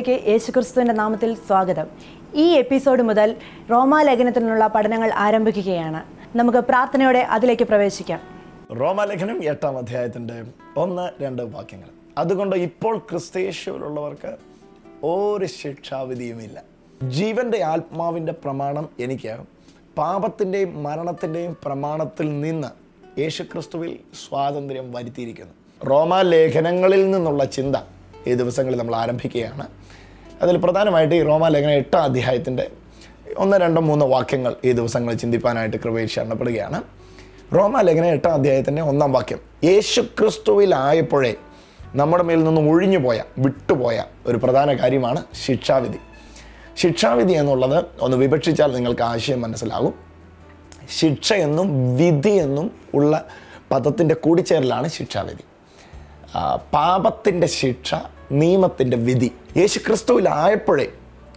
ടൈമിലേക്ക് യേശുക്രിസ്തുവിന്റെ നാമത്തിൽ സ്വാഗതം. ഈ എപ്പിസോഡ് മുതൽ റോമാലേഖനത്തിനുള്ള പഠനങ്ങൾ ആരംഭിക്കുകയാണ്. നമുക്ക് പ്രാർത്ഥനയോടെ അതിലേക്ക് പ്രവേശിക്കാം. റോമാലേഖനം എട്ടാം അധ്യായത്തിന്റെ ഒന്ന് രണ്ട് വാക്യങ്ങൾ. അതുകൊണ്ട് ഇപ്പോൾ ക്രിസ്തേശ്വരുള്ളവർക്ക് ഒരു ശിക്ഷാവിധിയുമില്ല. ജീവന്റെ ആത്മാവിന്റെ പ്രമാണം എനിക്ക് പാപത്തിന്റെയും മരണത്തിന്റെയും പ്രമാണത്തിൽ നിന്ന് യേശുക്രിസ്തുവിൽ സ്വാതന്ത്ര്യം വരുത്തിയിരിക്കുന്നു. റോമാലേഖനങ്ങളിൽ നിന്നുള്ള ചിന്ത ഈ ദിവസങ്ങളിൽ നമ്മൾ ആരംഭിക്കുകയാണ്. അതിൽ പ്രധാനമായിട്ട് ഈ റോമാലേഖന എട്ടാം അധ്യായത്തിന്റെ ഒന്ന് രണ്ടോ മൂന്നോ വാക്യങ്ങൾ ഈ ദിവസങ്ങൾ ചിന്തിപ്പാനായിട്ട് കൃപയിൽ ശരണപ്പെടുകയാണ്. റോമാലേഖന എട്ടാം അധ്യായത്തിന്റെ ഒന്നാം വാക്യം യേശു ക്രിസ്തുവിലായപ്പോഴേ നമ്മുടെ മേൽ നിന്ന് ഒഴിഞ്ഞു പോയ വിട്ടുപോയ ഒരു പ്രധാന കാര്യമാണ് ശിക്ഷാവിധി. ശിക്ഷാവിധി എന്നുള്ളത് ഒന്ന് വിപക്ഷിച്ചാൽ നിങ്ങൾക്ക് ആശയം മനസ്സിലാകും. ശിക്ഷ എന്നും വിധി എന്നും ഉള്ള പദത്തിന്റെ കൂടിച്ചേരലാണ് ശിക്ഷാവിധി. പാപത്തിന്റെ ശിക്ഷ നിയമത്തിന്റെ വിധി. യേശുക്രിസ്തുവിലായപ്പോഴേ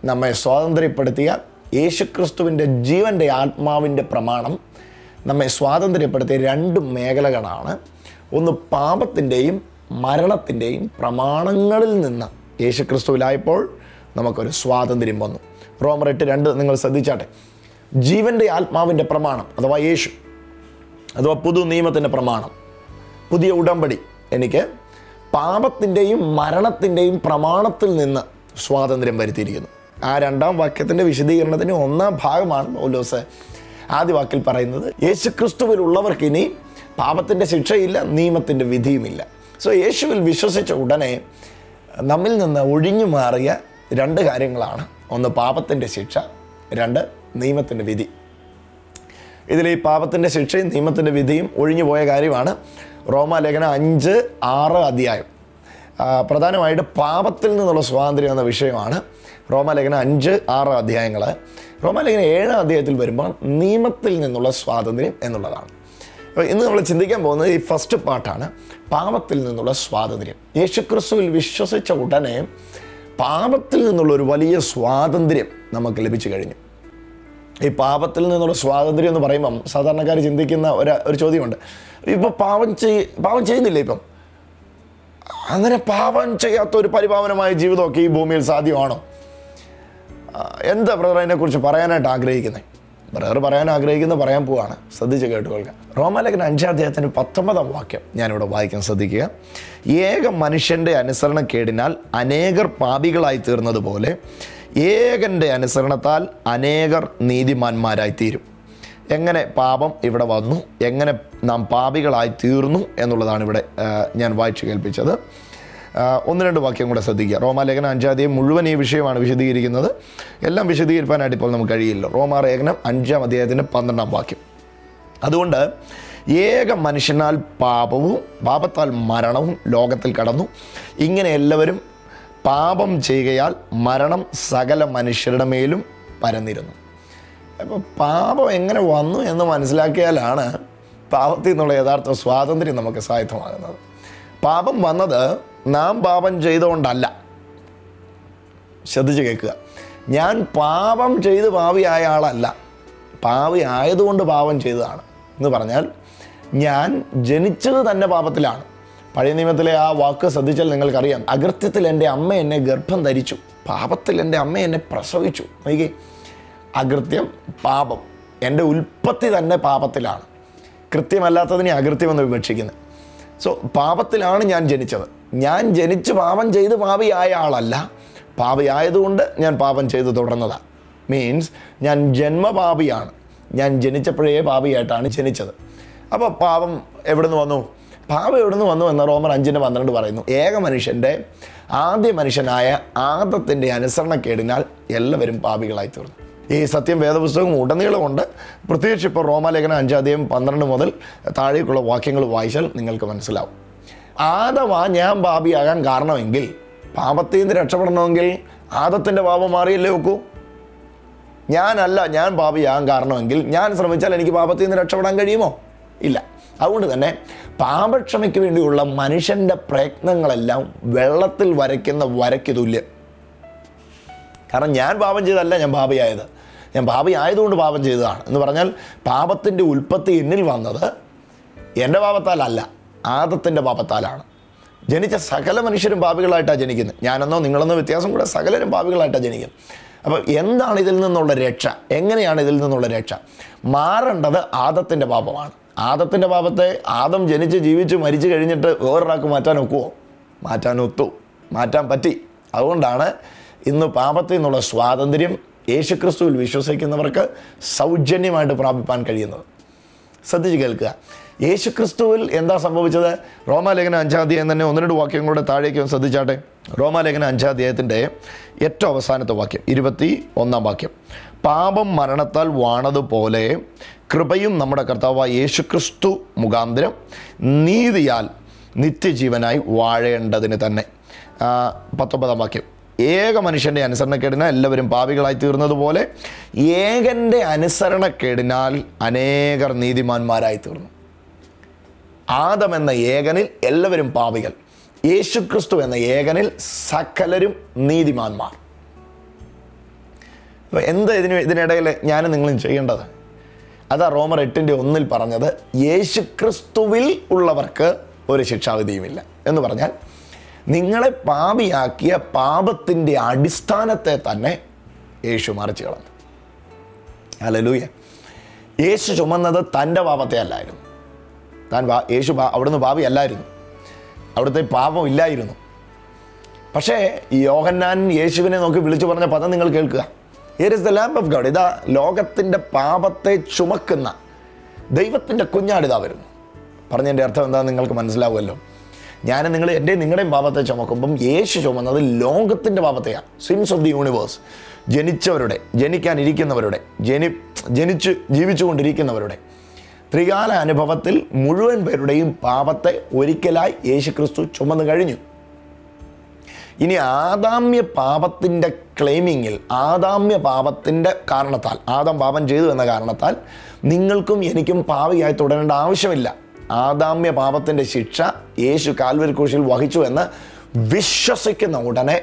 നമ്മെ സ്വാതന്ത്ര്യപ്പെടുത്തിയ യേശുക്രിസ്തുവിന്റെ ജീവന്റെ ആത്മാവിന്റെ പ്രമാണം നമ്മെ സ്വാതന്ത്ര്യപ്പെടുത്തിയ രണ്ട് മേഖലകളാണ്. ഒന്ന് പാപത്തിന്റെയും മരണത്തിന്റെയും പ്രമാണങ്ങളിൽ നിന്ന് യേശുക്രിസ്തുവിലായപ്പോൾ നമുക്കൊരു സ്വാതന്ത്ര്യം വന്നു. റോമർ എട്ട് രണ്ട് നിങ്ങൾ ശ്രദ്ധിച്ചാട്ടെ. ജീവന്റെ ആത്മാവിന്റെ പ്രമാണം അഥവാ യേശു അഥവാ പുതു നിയമത്തിന്റെ പ്രമാണം പുതിയ ഉടമ്പടി എനിക്ക് പാപത്തിന്റെയും മരണത്തിന്റെയും പ്രമാണത്തിൽ നിന്ന് സ്വാതന്ത്ര്യം വരുത്തിയിരിക്കുന്നു. ആ രണ്ടാം വാക്യത്തിന്റെ വിശദീകരണത്തിന് ഒന്നാം ഭാഗമാണ് പൗലോസ് ആദ്യ വാക്കിൽ പറയുന്നത് യേശു യേശുക്രിസ്തുവിലുള്ളവർക്ക് ഇനി പാപത്തിന്റെ ശിക്ഷയില്ല നിയമത്തിന്റെ വിധിയുമില്ല. സോ യേശുവിൽ വിശ്വസിച്ച ഉടനെ നമ്മിൽ നിന്ന് ഒഴിഞ്ഞു മാറിയ രണ്ട് കാര്യങ്ങളാണ്. ഒന്ന് പാപത്തിന്റെ ശിക്ഷ. രണ്ട് നിയമത്തിന്റെ വിധി. ഇതിൽ ഈ പാപത്തിന്റെ ശിക്ഷയും നിയമത്തിന്റെ വിധിയും ഒഴിഞ്ഞു പോയ കാര്യമാണ്. റോമാലേഖനം അഞ്ച് ആറ് അധ്യായം. പ്രധാനമായിട്ട് പാപത്തിൽ നിന്നുള്ള സ്വാതന്ത്ര്യം എന്ന വിഷയമാണ് റോമാലേഖനം അഞ്ച് ആറ് അധ്യായങ്ങൾ റോമാലേഖനം ഏഴാം അധ്യായത്തിൽ വരുമ്പോൾ നിയമത്തിൽ നിന്നുള്ള സ്വാതന്ത്ര്യം എന്നുള്ളതാണ്. അപ്പോൾ ഇന്ന് നമ്മൾ ചിന്തിക്കാൻ പോകുന്നത് ഈ ഫസ്റ്റ് പാർട്ടാണ് പാപത്തിൽ നിന്നുള്ള സ്വാതന്ത്ര്യം. യേശുക്രിസ്തുവിൽ വിശ്വസിച്ച ഉടനെ പാപത്തിൽ നിന്നുള്ള ഒരു വലിയ സ്വാതന്ത്ര്യം നമുക്ക് ലഭിച്ചു കഴിഞ്ഞു. ഈ പാപത്തിൽ നിന്നുള്ള സ്വാതന്ത്ര്യം എന്ന് പറയുമ്പം സാധാരണക്കാർ ചിന്തിക്കുന്ന ഒരു ഒരു ചോദ്യമുണ്ട്. ഇപ്പോൾ പാപം ചെയ് പാപം ചെയ്യുന്നില്ല ഇപ്പം? അങ്ങനെ പാപം ചെയ്യാത്ത ഒരു പരിപാവനമായ ജീവിതമൊക്കെ ഈ ഭൂമിയിൽ സാധ്യമാണോ? എന്താ ബ്രദർ അതിനെക്കുറിച്ച് പറയാനായിട്ട് ആഗ്രഹിക്കുന്നത് ബ്രദർ പറയാൻ ആഗ്രഹിക്കുന്നത് പറയാൻ പോവാണ്. ശ്രദ്ധിച്ച് കേട്ടുകൊള്ളുക. റോമാലകൻ അഞ്ചാം അധ്യായത്തിന് പത്തൊമ്പതാം വാക്യം ഞാനിവിടെ വായിക്കാൻ ശ്രദ്ധിക്കുക. ഏക മനുഷ്യന്റെ അനുസരണക്കേടിനാൽ അനേകർ പാപികളായി തീർന്നതുപോലെ ഏകന്റെ അനുസരണത്താൽ അനേകർ നീതിമാന്മാരായിത്തീരും. എങ്ങനെ പാപം ഇവിടെ വന്നു? എങ്ങനെ നാം പാപികളായി തീർന്നു എന്നുള്ളതാണ് ഇവിടെ ഞാൻ വായിച്ചു കേൾപ്പിച്ചത്. ഒന്ന് രണ്ട് വാക്യം കൂടെ ശ്രദ്ധിക്കുക. റോമാലേഖനം അഞ്ചാം മുഴുവൻ ഈ വിഷയമാണ് വിശദീകരിക്കുന്നത്. എല്ലാം വിശദീകരിക്കാനായിട്ട് ഇപ്പോൾ നമുക്ക് കഴിയില്ല. റോമാലേഖനം അഞ്ചാം അധ്യായത്തിന്റെ പന്ത്രണ്ടാം വാക്യം. അതുകൊണ്ട് ഏക മനുഷ്യനാൽ പാപവും പാപത്താൽ മരണവും ലോകത്തിൽ കടന്നു. ഇങ്ങനെ എല്ലാവരും പാപം ചെയ്യുകയാൽ മരണം സകല മനുഷ്യരുടെ മേലും പരന്നിരുന്നു. അപ്പോൾ പാപം എങ്ങനെ വന്നു എന്ന് മനസ്സിലാക്കിയാലാണ് പാപത്തിൽ നിന്നുള്ള യഥാർത്ഥ സ്വാതന്ത്ര്യം നമുക്ക് സാധ്യമാകുന്നത്. പാപം വന്നത് നാം പാപം ചെയ്തുകൊണ്ടല്ല. ശ്രദ്ധിച്ച് കേൾക്കുക. ഞാൻ പാപം ചെയ്ത് പാവിയായ ആളല്ല. പാവി ആയതുകൊണ്ട് പാപം ചെയ്തതാണ്. എന്ന് പറഞ്ഞാൽ ഞാൻ ജനിച്ചത് തന്നെ പാപത്തിലാണ്. പഴയ നിയമത്തിലെ ആ വാക്ക് ശ്രദ്ധിച്ചാൽ നിങ്ങൾക്കറിയാം. അകൃത്യത്തിൽ എന്റെ അമ്മ എന്നെ ഗർഭം ധരിച്ചു. പാപത്തിൽ എന്റെ അമ്മ എന്നെ പ്രസവിച്ചു. നോക്കി അകൃത്യം പാപം. എന്റെ ഉൽപ്പത്തി തന്നെ പാപത്തിലാണ്. കൃത്യമല്ലാത്തതിനെ അകൃത്യമെന്ന് വിവക്ഷിക്കുന്നത് സോ പാപത്തിലാണ് ഞാൻ ജനിച്ചത്. ഞാൻ ജനിച്ച് പാപം ചെയ്ത് പാപിയായ ആളല്ല. പാപിയായതുകൊണ്ട് ഞാൻ പാപം ചെയ്ത് തുടർന്നതാണ് മീൻസ് ഞാൻ ജന്മപാപിയാണ്. ഞാൻ ജനിച്ചപ്പോഴേ പാപിയായിട്ടാണ് ജനിച്ചത്. അപ്പോൾ പാപം എവിടെ നിന്ന് വന്നു? പാപം നിന്ന് വന്നു എന്ന് റോമർ അഞ്ചിന്റെ പന്ത്രണ്ട് പറയുന്നു. ഏക മനുഷ്യന്റെ ആദ്യ മനുഷ്യനായ ആദത്തിന്റെ അനുസരണക്കേടിനാൽ എല്ലാവരും പാപികളായി തീർന്നു ഈ സത്യം വേദപുസ്തകം ഉടനീളമുണ്ട്. പ്രത്യേകിച്ച് ഇപ്പോൾ റോമാലേഖനം അഞ്ചാദ്യം പന്ത്രണ്ട് മുതൽ താഴേക്കുള്ള വാക്യങ്ങൾ വായിച്ചാൽ നിങ്ങൾക്ക് മനസ്സിലാവും. ആദവാ ഞാൻ പാപിയാകാൻ കാരണമെങ്കിൽ പാപത്തിൽ നിന്ന് രക്ഷപ്പെടണമെങ്കിൽ ആദത്തിന്റെ പാപം മാറിയല്ലേ നോക്കൂ ഞാനല്ല ഞാൻ പാപിയാകാൻ കാരണമെങ്കിൽ ഞാൻ ശ്രമിച്ചാൽ എനിക്ക് പാപത്തിൽ നിന്ന് രക്ഷപ്പെടാൻ കഴിയുമോ? ഇല്ല. അതുകൊണ്ട് തന്നെ പാപക്ഷമയ്ക്ക് വേണ്ടിയുള്ള മനുഷ്യന്റെ പ്രയത്നങ്ങളെല്ലാം വെള്ളത്തിൽ വരയ്ക്കുന്ന വരയ്ക്ക് തുല്യം. കാരണം ഞാൻ പാപം ചെയ്തല്ല ഞാൻ പാപയായത്. ഞാൻ പാപയായതുകൊണ്ട് പാപം ചെയ്തതാണ്. എന്ന് പറഞ്ഞാൽ പാപത്തിന്റെ ഉൽപ്പത്തി എന്നിൽ വന്നത് എന്റെ പാപത്താലല്ല ആദത്തിന്റെ പാപത്താലാണ്. ജനിച്ച സകല മനുഷ്യരും പാപികളായിട്ടാണ് ജനിക്കുന്നത്. ഞാനെന്നോ നിങ്ങളെന്നോ വ്യത്യാസം കൂടെ സകലരും പാപികളായിട്ടാണ് ജനിക്കുന്നത്. അപ്പോൾ എന്താണ് ഇതിൽ നിന്നുള്ള രക്ഷ? എങ്ങനെയാണ് ഇതിൽ നിന്നുള്ള രക്ഷ? മാറേണ്ടത് ആദത്തിന്റെ പാപമാണ്. ആദത്തിന്റെ പാപത്തെ ആദം ജനിച്ച് ജീവിച്ച് മരിച്ചു കഴിഞ്ഞിട്ട് വേറൊരാൾക്ക് മാറ്റാൻ ഒക്കുമോ മാറ്റാൻ ഒത്തു. മാറ്റാൻ പറ്റി. അതുകൊണ്ടാണ് ഇന്ന് പാപത്തിൽ നിന്നുള്ള സ്വാതന്ത്ര്യം യേശുക്രിസ്തുവിൽ വിശ്വസിക്കുന്നവർക്ക് സൗജന്യമായിട്ട് പ്രാപിപ്പാൻ കഴിയുന്നത്. ശ്രദ്ധിച്ച് കേൾക്കുക. യേശുക്രിസ്തുവിൽ എന്താ സംഭവിച്ചത്? റോമാലേഖന അഞ്ചാം തീയതി തന്നെ ഒന്ന് രണ്ട് വാക്യങ്ങളുടെ താഴേക്കും ശ്രദ്ധിച്ചാട്ടെ? റോമാലേഖന അഞ്ചാം അധ്യായത്തിന്റെ ഏറ്റവും അവസാനത്തെ വാക്യം ഇരുപത്തി ഒന്നാം വാക്യം. പാപം മരണത്താൽ വാണതുപോലെ കൃപയും നമ്മുടെ കർത്താവായ യേശുക്രിസ്തു മുഖാന്തരം നീതിയാൽ നിത്യജീവനായി വാഴേണ്ടതിന് തന്നെ. പത്തൊമ്പതാം വാക്യം. ഏക മനുഷ്യന്റെ അനുസരണക്കേടിനാൽ എല്ലാവരും പാപികളായി തീർന്നതുപോലെ ഏകന്റെ അനുസരണക്കേടിനാൽ അനേകർ നീതിമാന്മാരായി തീർന്നു. ആദമെന്ന ഏകനിൽ എല്ലാവരും പാപികൾ. യേശുക്രിസ്തു എന്ന ഏകനിൽ സകലരും നീതിമാന്മാർ. അപ്പോൾ എന്താ ഇതിന് ഇതിനിടയിൽ ഞാനും നിങ്ങളും ചെയ്യേണ്ടത്? അതാ റോമർ എട്ടിന്റെ ഒന്നിൽ പറഞ്ഞത് യേശുക്രിസ്തുവിൽ ഉള്ളവർക്ക് ഒരു ശിക്ഷാവിധിയുമില്ല. എന്ന് പറഞ്ഞാൽ നിങ്ങളെ പാപിയാക്കിയ പാപത്തിന്റെ അടിസ്ഥാനത്തെ തന്നെ യേശു മറിച്ച് കളഞ്ഞു. ഹല്ലേലൂയ. യേശു ചുമന്നത് തന്റെ പാപത്തെ അല്ലായിരുന്നു താൻ യേശു അവിടുന്ന് പാപിയല്ലായിരുന്നു. അവിടുത്തെ പാപം ഇല്ലായിരുന്നു. പക്ഷേ ഈ യോഹന്നാൻ യേശുവിനെ നോക്കി വിളിച്ചു പറഞ്ഞ പദം നിങ്ങൾ കേൾക്കുക. Here is the lamb of God ഇതാ ലോകത്തിന്റെ പാപത്തെ ചുമക്കുന്ന ദൈവത്തിന്റെ കുഞ്ഞാടിതാ വരുന്നു പറഞ്ഞതിന്റെ അർത്ഥം എന്താണെന്ന് നിങ്ങൾക്ക് മനസ്സിലാവുമല്ലോ. ഞാൻ നിങ്ങൾ എന്റെ നിങ്ങളുടെയും പാപത്തെ ചുമക്കുമ്പം യേശു ചുമന്നത് ലോകത്തിന്റെ പാപത്തെയാണ്. സിൻസ് ഓഫ് ദി യൂണിവേഴ്സ് ജനിച്ചവരുടെ ജനിക്കാനിരിക്കുന്നവരുടെ ജനി ജനിച്ച് ജീവിച്ചുകൊണ്ടിരിക്കുന്നവരുടെ. ത്രികാല അനുഭവത്തിൽ മുഴുവൻ പേരുടെയും പാപത്തെ ഒരിക്കലായി യേശുക്രിസ്തു ചുമന്നു കഴിഞ്ഞു. ഇനി ആദാമ്യ പാപത്തിന്റെ ക്ലെയിമിങ്ങിൽ ആദാമ്യ പാപത്തിന്റെ കാരണത്താൽ ആദാം പാപം ചെയ്തു എന്ന കാരണത്താൽ നിങ്ങൾക്കും എനിക്കും പാവിയായി തുടരേണ്ട ആവശ്യമില്ല. ആദാമ്യ പാപത്തിന്റെ ശിക്ഷ യേശു കാൽവരി ക്രൂശിൽ വഹിച്ചു എന്ന് വിശ്വസിക്കുന്ന ഉടനെ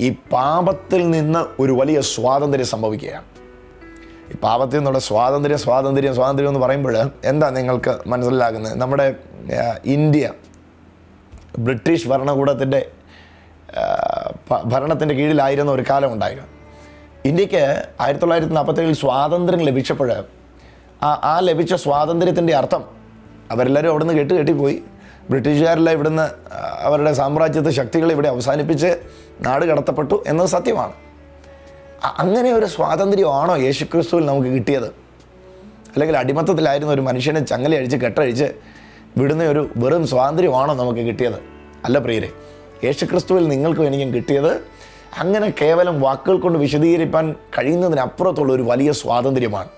ഈ പാപത്തിൽ നിന്ന് ഒരു വലിയ സ്വാതന്ത്ര്യം സംഭവിക്കുകയാണ്. ഈ പാപത്തിൽ നിന്നുള്ള സ്വാതന്ത്ര്യം സ്വാതന്ത്ര്യം സ്വാതന്ത്ര്യം എന്ന് പറയുമ്പോൾ എന്താ നിങ്ങൾക്ക് മനസ്സിലാകുന്നത്? നമ്മുടെ ഇന്ത്യ ബ്രിട്ടീഷ് ഭരണകൂടത്തിന്റെ ഭരണത്തിന്റെ കീഴിലായിരുന്ന ഒരു കാലം ഉണ്ടായിരുന്നു. ഇന്ത്യയ്ക്ക് ആയിരത്തി തൊള്ളായിരത്തി നാൽപ്പത്തേഴിൽ സ്വാതന്ത്ര്യം ലഭിച്ചപ്പോൾ ആ ആ ലഭിച്ച സ്വാതന്ത്ര്യത്തിന്റെ അർത്ഥം അവരെല്ലാവരും അവിടുന്ന് കേട്ട് കെട്ടിപ്പോയി ബ്രിട്ടീഷുകാരെല്ലാം ഇവിടുന്ന് അവരുടെ സാമ്രാജ്യത്തെ ശക്തികളെ ഇവിടെ അവസാനിപ്പിച്ച് നാട് കടത്തപ്പെട്ടു എന്നത് സത്യമാണ്. അങ്ങനെ ഒരു സ്വാതന്ത്ര്യമാണോ യേശുക്രിസ്തുവിൽ നമുക്ക് കിട്ടിയത്? അല്ലെങ്കിൽ അടിമത്തത്തിലായിരുന്ന ഒരു മനുഷ്യനെ ചങ്ങലയഴിച്ച് കെട്ടഴിച്ച് വിടുന്ന ഒരു വെറും സ്വാതന്ത്ര്യമാണോ നമുക്ക് കിട്ടിയത്? അല്ല പ്രിയരെ യേശുക്രിസ്തുവിൽ നിങ്ങൾക്കും എനിക്കും കിട്ടിയത് അങ്ങനെ കേവലം വാക്കുകൾ കൊണ്ട് വിശദീകരിക്കാൻ കഴിയുന്നതിനപ്പുറത്തുള്ള ഒരു വലിയ സ്വാതന്ത്ര്യമാണ്.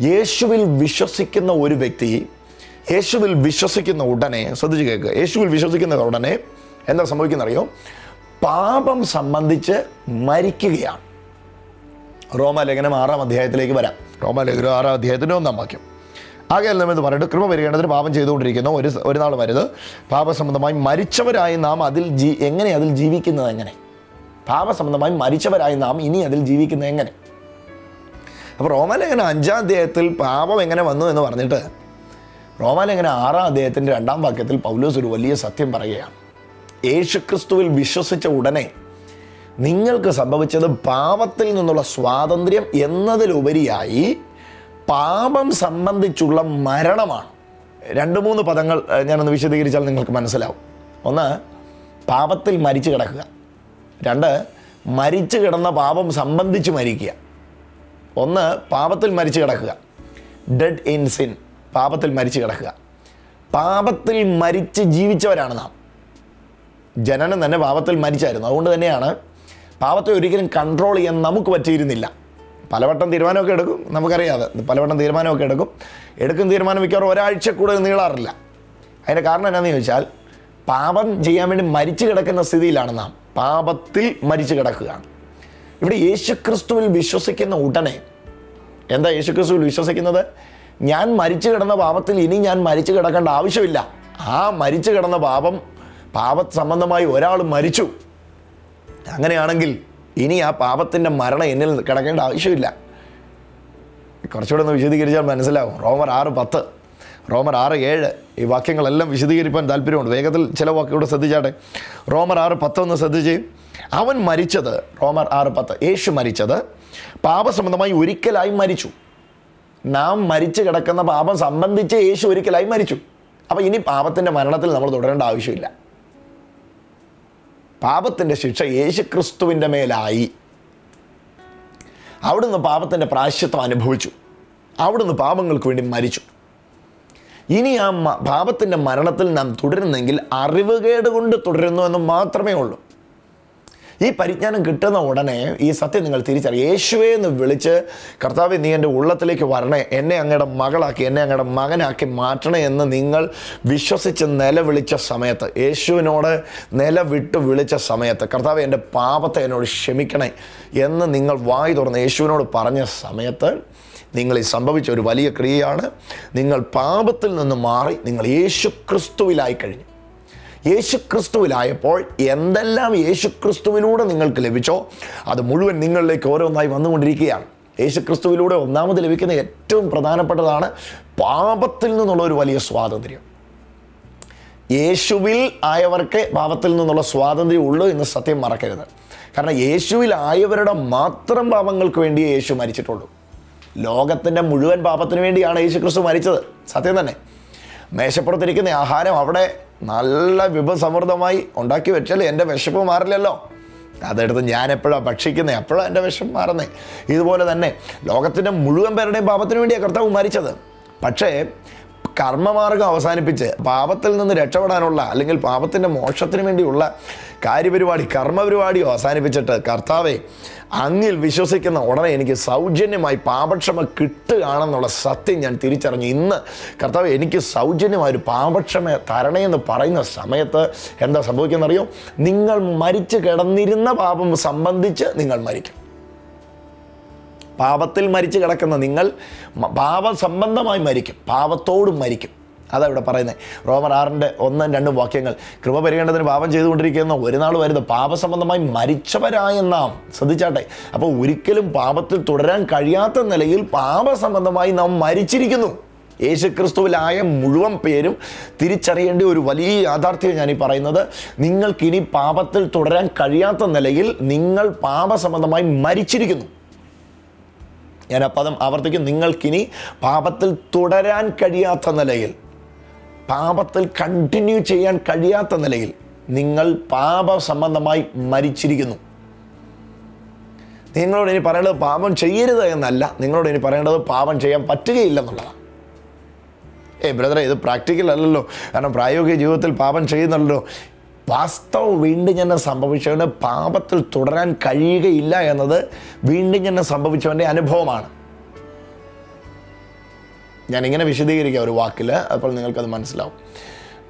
യേശുവിൽ വിശ്വസിക്കുന്ന ഒരു വ്യക്തി യേശുവിൽ വിശ്വസിക്കുന്ന ഉടനെ ശ്രദ്ധിച്ച് കേൾക്കുക യേശുവിൽ വിശ്വസിക്കുന്ന ഉടനെ എന്താ സംഭവിക്കുന്നറിയോ? പാപം സംബന്ധിച്ച് മരിക്കുകയാണ്. റോമാലേഖനം ആറാം അധ്യായത്തിലേക്ക് വരാം. റോമാലേഖനം ആറാം അധ്യായത്തിന്റെ ഒന്നാം വാക്യം. ആകെയല്ല എന്ന് പറഞ്ഞിട്ട് കൃപ പരിഗണനത്തിന് പാപം ചെയ്തുകൊണ്ടിരിക്കുന്നു. ഒരു ഒരു നാൾ വരുത് പാപസംബന്ധമായി മരിച്ചവരായി നാം അതിൽ ജീ എങ്ങനെ അതിൽ ജീവിക്കുന്നത് എങ്ങനെ? പാപസംബന്ധമായി മരിച്ചവരായി നാം ഇനി അതിൽ ജീവിക്കുന്നത് എങ്ങനെ? അപ്പോൾ റോമാലേഖനം അഞ്ചാം അധ്യായത്തിൽ പാപം എങ്ങനെ വന്നു എന്ന് പറഞ്ഞിട്ട് റോമാലേഖനം ആറാം അധ്യായത്തിന്റെ രണ്ടാം വാക്യത്തിൽ പൗലോസ് ഒരു വലിയ സത്യം പറയുകയാണ്. യേശുക്രിസ്തുവിൽ വിശ്വസിച്ച ഉടനെ നിങ്ങൾക്ക് സംഭവിച്ചത് പാപത്തിൽ നിന്നുള്ള സ്വാതന്ത്ര്യം എന്നതിലുപരിയായി പാപം സംബന്ധിച്ചുള്ള മരണമാണ്. രണ്ട് മൂന്ന് പദങ്ങൾ ഞാനൊന്ന് വിശദീകരിച്ചാൽ നിങ്ങൾക്ക് മനസ്സിലാവും. ഒന്ന് പാപത്തിൽ മരിച്ചു കിടക്കുക. രണ്ട് മരിച്ചു കിടന്ന പാപം സംബന്ധിച്ച് മരിക്കുക. ഒന്ന് പാപത്തിൽ മരിച്ചു കിടക്കുക. ഡെഡ് ഇൻ സിൻ പാപത്തിൽ മരിച്ചു കിടക്കുക. പാപത്തിൽ മരിച്ച് ജീവിച്ചവരാണ് നാം. ജനനം തന്നെ പാപത്തിൽ മരിച്ചായിരുന്നു. അതുകൊണ്ട് തന്നെയാണ് പാപത്തെ ഒരിക്കലും കൺട്രോൾ ചെയ്യാൻ നമുക്ക് പറ്റിയിരുന്നില്ല. പലവട്ടം തീരുമാനമൊക്കെ എടുക്കും നമുക്കറിയാതെ പലവട്ടം തീരുമാനമൊക്കെ എടുക്കും. എടുക്കും തീരുമാനം മിക്കവാറും ഒരാഴ്ച കൂടുതൽ നീളാറില്ല. അതിന്റെ കാരണം എന്നാന്ന് ചോദിച്ചാൽ പാപം ചെയ്യാൻ വേണ്ടി മരിച്ചു കിടക്കുന്ന സ്ഥിതിയിലാണ് നാം. പാപത്തിൽ മരിച്ചു കിടക്കുകയാണ്. ഇവിടെ യേശുക്രിസ്തുവിൽ വിശ്വസിക്കുന്ന ഉടനെ എന്താ യേശുക്രിസ്തുവിൽ വിശ്വസിക്കുന്നത്? ഞാൻ മരിച്ചു കിടന്ന പാപത്തിൽ ഇനി ഞാൻ മരിച്ചു കിടക്കേണ്ട ആവശ്യമില്ല. ആ മരിച്ചു കിടന്ന പാപം പാപ സംബന്ധമായി ഒരാൾ മരിച്ചു. അങ്ങനെയാണെങ്കിൽ ഇനി ആ പാപത്തിന്റെ മരണം എന്നിൽ കിടക്കേണ്ട ആവശ്യമില്ല. കുറച്ചുകൂടെ ഒന്ന് വിശദീകരിച്ചാൽ മനസ്സിലാവും. റോമർ ആറ് പത്ത് റോമർ ആറ് ഏഴ് ഈ വാക്യങ്ങളെല്ലാം വിശദീകരിക്കാൻ താല്പര്യമുണ്ട്. വേഗത്തിൽ ചില വാക്കുകൂടെ ശ്രദ്ധിച്ചാട്ടെ. റോമർ ആറ് പത്തൊന്ന് ശ്രദ്ധിച്ച്. അവൻ മരിച്ചത് റോമർ ആറ് പത്ത് യേശു മരിച്ചത് പാപസംബന്ധമായി ഒരിക്കലായി മരിച്ചു. നാം മരിച്ചു കിടക്കുന്ന പാപം സംബന്ധിച്ച് യേശു ഒരിക്കലായി മരിച്ചു. അപ്പോൾ ഇനി പാപത്തിന്റെ മരണത്തിൽ നമ്മൾ തുടരേണ്ട ആവശ്യമില്ല. പാപത്തിന്റെ ശിക്ഷ യേശു ക്രിസ്തുവിന്റെ മേലായി. അവിടുന്ന് പാപത്തിന്റെ പ്രാശ്യത്വം അനുഭവിച്ചു. അവിടുന്ന് പാപങ്ങൾക്ക് വേണ്ടി മരിച്ചു. ഇനി ആ പാപത്തിന്റെ മരണത്തിൽ നാം തുടരുന്നെങ്കിൽ അറിവുകേട് കൊണ്ട് തുടരുന്നു എന്ന് മാത്രമേ ഉള്ളൂ. ഈ പരിജ്ഞാനം കിട്ടുന്ന ഉടനെ ഈ സത്യം നിങ്ങൾ തിരിച്ചറിയും. യേശുവേ എന്ന് വിളിച്ച് കർത്താവ് നീ എന്റെ ഉള്ളത്തിലേക്ക് വരണേ. എന്നെ അങ്ങയുടെ മകളാക്കി എന്നെ അങ്ങയുടെ മകനാക്കി മാറ്റണേ എന്ന് നിങ്ങൾ വിശ്വസിച്ച് നിലവിളിച്ച സമയത്ത് യേശുവിനോട് നിലവിട്ട് വിളിച്ച സമയത്ത് കർത്താവ് എന്റെ പാപത്തെ എന്നോട് ക്ഷമിക്കണേ എന്ന് നിങ്ങൾ വായി തുറന്ന് യേശുവിനോട് പറഞ്ഞ സമയത്ത് നിങ്ങൾ ഈ സംഭവിച്ച ഒരു വലിയ ക്രിയയാണ്. നിങ്ങൾ പാപത്തിൽ നിന്ന് മാറി നിങ്ങൾ യേശു ക്രിസ്തുവിലായി കഴിഞ്ഞു. യേശുക്രിസ്തുവിലായപ്പോൾ എന്തെല്ലാം യേശുക്രിസ്തുവിലൂടെ നിങ്ങൾക്ക് ലഭിച്ചോ അത് മുഴുവൻ നിങ്ങളിലേക്ക് ഓരോന്നായി വന്നുകൊണ്ടിരിക്കുകയാണ്. യേശുക്രിസ്തുവിലൂടെ ഒന്നാമത് ലഭിക്കുന്ന ഏറ്റവും പ്രധാനപ്പെട്ടതാണ് പാപത്തിൽ നിന്നുള്ള ഒരു വലിയ സ്വാതന്ത്ര്യം. യേശുവിൽ ആയവർക്ക് പാപത്തിൽ നിന്നുള്ള സ്വാതന്ത്ര്യം ഉള്ളൂ എന്ന് സത്യം മറക്കരുത്. കാരണം യേശുവിൽ ആയവരുടെ മാത്രം പാപങ്ങൾക്ക് വേണ്ടി യേശു മരിച്ചിട്ടുള്ളൂ. ലോകത്തിന്റെ മുഴുവൻ പാപത്തിന് വേണ്ടിയാണ് യേശു ക്രിസ്തു മരിച്ചത്. സത്യം തന്നെ. മേശപ്പുറത്തിരിക്കുന്ന ആഹാരം അവിടെ നല്ല വിഭസമൃദ്ധമായി ഉണ്ടാക്കി വെച്ചാൽ എന്റെ വിശപ്പ് മാറില്ലല്ലോ. അതെടുത്ത് ഞാൻ എപ്പോഴാണ് ഭക്ഷിക്കുന്നത് എപ്പോഴാണ് എന്റെ വിഷം മാറുന്നത് ഇതുപോലെ തന്നെ ലോകത്തിന്റെ മുഴുവൻ പേരുടെയും പാപത്തിന് വേണ്ടിയാണ് കർത്താവ് മരിച്ചത്. പക്ഷേ കർമ്മമാർഗം അവസാനിപ്പിച്ച് പാപത്തിൽ നിന്ന് രക്ഷപ്പെടാനുള്ള അല്ലെങ്കിൽ പാപത്തിന്റെ മോക്ഷത്തിന് വേണ്ടിയുള്ള കാര്യപരിപാടി കർമ്മപരിപാടി അവസാനിപ്പിച്ചിട്ട് കർത്താവെ അങ്ങിൽ വിശ്വസിക്കുന്ന ഉടനെ എനിക്ക് സൗജന്യമായി പാപക്ഷമ കിട്ടുകയാണെന്നുള്ള സത്യം ഞാൻ തിരിച്ചറിഞ്ഞു. ഇന്ന് കർത്താവ് എനിക്ക് സൗജന്യമായ ഒരു പാപക്ഷമ തരണേ എന്ന് പറയുന്ന സമയത്ത് എന്താ സംഭവിക്കുന്നറിയോ? നിങ്ങൾ മരിച്ചു കിടന്നിരുന്ന പാപം സംബന്ധിച്ച് നിങ്ങൾ മരിക്കും. പാപത്തിൽ മരിച്ചു കിടക്കുന്ന നിങ്ങൾ പാപസംബന്ധമായി പാപ സംബന്ധമായി മരിക്കും. പാപത്തോടും മരിക്കും. അതാണ് ഇവിടെ പറയുന്നത് റോമർ ആറിന്റെ ഒന്നും രണ്ടും വാക്യങ്ങൾ. കൃപ പരിഗണനത്തിന് പാപം ചെയ്തുകൊണ്ടിരിക്കുന്ന ഒരു നാൾ വരുന്നത് പാപസംബന്ധമായി മരിച്ചവരായ നാം ശ്രദ്ധിച്ചാട്ടെ. അപ്പോൾ ഒരിക്കലും പാപത്തിൽ തുടരാൻ കഴിയാത്ത നിലയിൽ പാപസംബന്ധമായി നാം മരിച്ചിരിക്കുന്നു. യേശുക്രിസ്തുവിലായ മുഴുവൻ പേരും തിരിച്ചറിയേണ്ട ഒരു വലിയ യാഥാർത്ഥ്യം ഈ പറയുന്നത്. നിങ്ങൾക്കിനി പാപത്തിൽ തുടരാൻ കഴിയാത്ത നിലയിൽ നിങ്ങൾ പാപസംബന്ധമായി മരിച്ചിരിക്കുന്നു. ഞാൻ ആ പദം ആവർത്തിക്കും. നിങ്ങൾക്കിനി പാപത്തിൽ തുടരാൻ കഴിയാത്ത നിലയിൽ പാപത്തിൽ കണ്ടിന്യൂ ചെയ്യാൻ കഴിയാത്ത നിലയിൽ നിങ്ങൾ പാപ സംബന്ധമായി മരിച്ചിരിക്കുന്നു. നിങ്ങളോട് ഇനി പറയേണ്ടത് പാപം ചെയ്യരുത് എന്നല്ല. നിങ്ങളോട് ഇനി പറയേണ്ടത് പാപം ചെയ്യാൻ പറ്റുകയില്ലെന്നുള്ളതാണ്. ഏ ബ്രദറെ ഇത് പ്രാക്ടിക്കൽ അല്ലല്ലോ. കാരണം പ്രായോഗിക ജീവിതത്തിൽ പാപം ചെയ്യുന്നല്ലോ വാസ്തവ വീണ്ടും തന്നെ സംഭവിച്ചവന് പാപത്തിൽ തുടരാൻ കഴിയുകയില്ല എന്നത് വീണ്ടും തന്നെ സംഭവിച്ചവന്റെ അനുഭവമാണ്. ഞാൻ ഇങ്ങനെ വിശദീകരിക്കാം ഒരു വാക്കിൽ അപ്പോൾ നിങ്ങൾക്കത് മനസ്സിലാവും.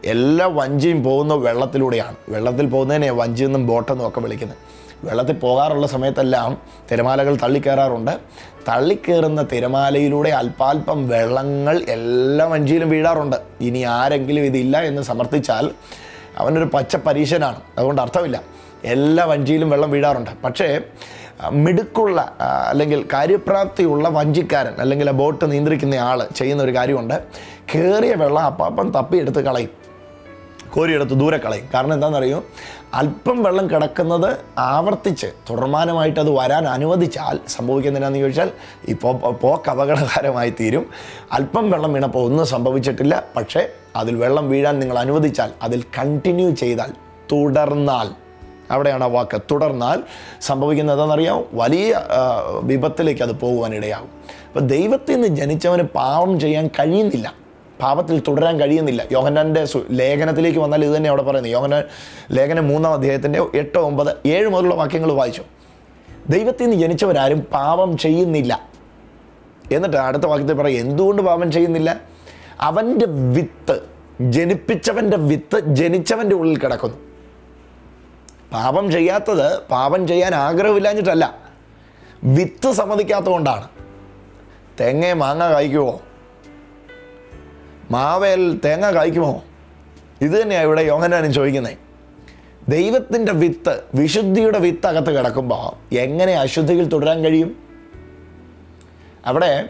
എല്ലാ വഞ്ചിയും പോകുന്ന വെള്ളത്തിലൂടെയാണ്. വെള്ളത്തിൽ പോകുന്നതിനെ വഞ്ചി എന്നും ബോട്ടെന്നും ഒക്കെ വിളിക്കുന്നത്. വെള്ളത്തിൽ പോകാറുള്ള സമയത്തെല്ലാം തിരമാലകൾ തള്ളിക്കയറാറുണ്ട് തള്ളിക്കയറുന്ന തിരമാലയിലൂടെ അല്പാൽപ്പം വെള്ളങ്ങൾ എല്ലാ വഞ്ചിയിലും വീഴാറുണ്ട്. ഇനി ആരെങ്കിലും ഇതില്ല എന്ന് സമർത്ഥിച്ചാൽ അവനൊരു പച്ച പരീശനാണ്. അതുകൊണ്ട് അർത്ഥമില്ല. എല്ലാ വഞ്ചിയിലും വെള്ളം വീഴാറുണ്ട്. പക്ഷേ മിടുക്കുള്ള അല്ലെങ്കിൽ കാര്യപ്രാപ്തിയുള്ള വഞ്ചിക്കാരൻ അല്ലെങ്കിൽ ബോട്ട് നിയന്ത്രിക്കുന്ന ആൾ ചെയ്യുന്ന ഒരു കാര്യമുണ്ട്. കയറിയ വെള്ളം അപ്പാപ്പം തപ്പിയെടുത്ത് കളയും. കോരിയെടുത്ത് ദൂരെ കളയും. കാരണം എന്താണെന്നറിയോ? അല്പം വെള്ളം കിടക്കുന്നത് ആവർത്തിച്ച് തുടർമാനമായിട്ട് അത് വരാൻ അനുവദിച്ചാൽ സംഭവിക്കുന്നതിനാന്ന് ചോദിച്ചാൽ ഇപ്പോൾ പോക്ക് അപകടകരമായി തീരും. അല്പം വെള്ളം വീണപ്പോൾ ഒന്നും സംഭവിച്ചിട്ടില്ല. പക്ഷേ അതിൽ വെള്ളം വീഴാൻ നിങ്ങൾ അനുവദിച്ചാൽ അതിൽ കണ്ടിന്യൂ ചെയ്താൽ തുടർന്നാൽ. അവിടെയാണ് ആ വാക്ക് തുടർന്നാൽ സംഭവിക്കുന്നത് എന്താണെന്നറിയാം വലിയ വിപത്തിലേക്ക് അത് പോകുവാനിടയാകും. അപ്പോൾ ദൈവത്തിൽ നിന്ന് ജനിച്ചവന് പാവം ചെയ്യാൻ കഴിയുന്നില്ല. പാപത്തിൽ തുടരാൻ കഴിയുന്നില്ല. യോഹന്നാന്റെ ലേഖനത്തിലേക്ക് വന്നാൽ ഇത് തന്നെ അവിടെ പറയുന്നത് യോഹന്നാൻ ലേഖനം മൂന്നാം അധ്യായത്തിന്റെ എട്ട് ഒമ്പത് ഏഴ് മുതലുള്ള വാക്യങ്ങൾ വായിച്ചു. ദൈവത്തിൽ നിന്ന് ജനിച്ചവരാരും പാപം ചെയ്യുന്നില്ല. എന്നിട്ട് അടുത്ത വാക്യത്തിൽ പറയും എന്തുകൊണ്ട് പാപം ചെയ്യുന്നില്ല? അവന്റെ വിത്ത് ജനിപ്പിച്ചവന്റെ വിത്ത് ജനിച്ചവന്റെ ഉള്ളിൽ കിടക്കുന്നു. പാപം ചെയ്യാത്തത് പാപം ചെയ്യാൻ ആഗ്രഹമില്ലാഞ്ഞിട്ടല്ല. വിത്ത് സമ്മതിക്കാത്തതുകൊണ്ടാണ്. തെങ്ങേ മാങ്ങ കായ്ക്കുമോ മാവേൽ തേങ്ങ കായ്ക്കുമോ? ഇത് തന്നെയാണ് ഇവിടെ യോഹനാനും ചോദിക്കുന്നത് ദൈവത്തിന്റെ വിത്ത് വിശുദ്ധിയുടെ വിത്ത് അകത്ത് കിടക്കുമ്പോൾ എങ്ങനെ അശുദ്ധിയിൽ തുടരാൻ കഴിയും? അവിടെ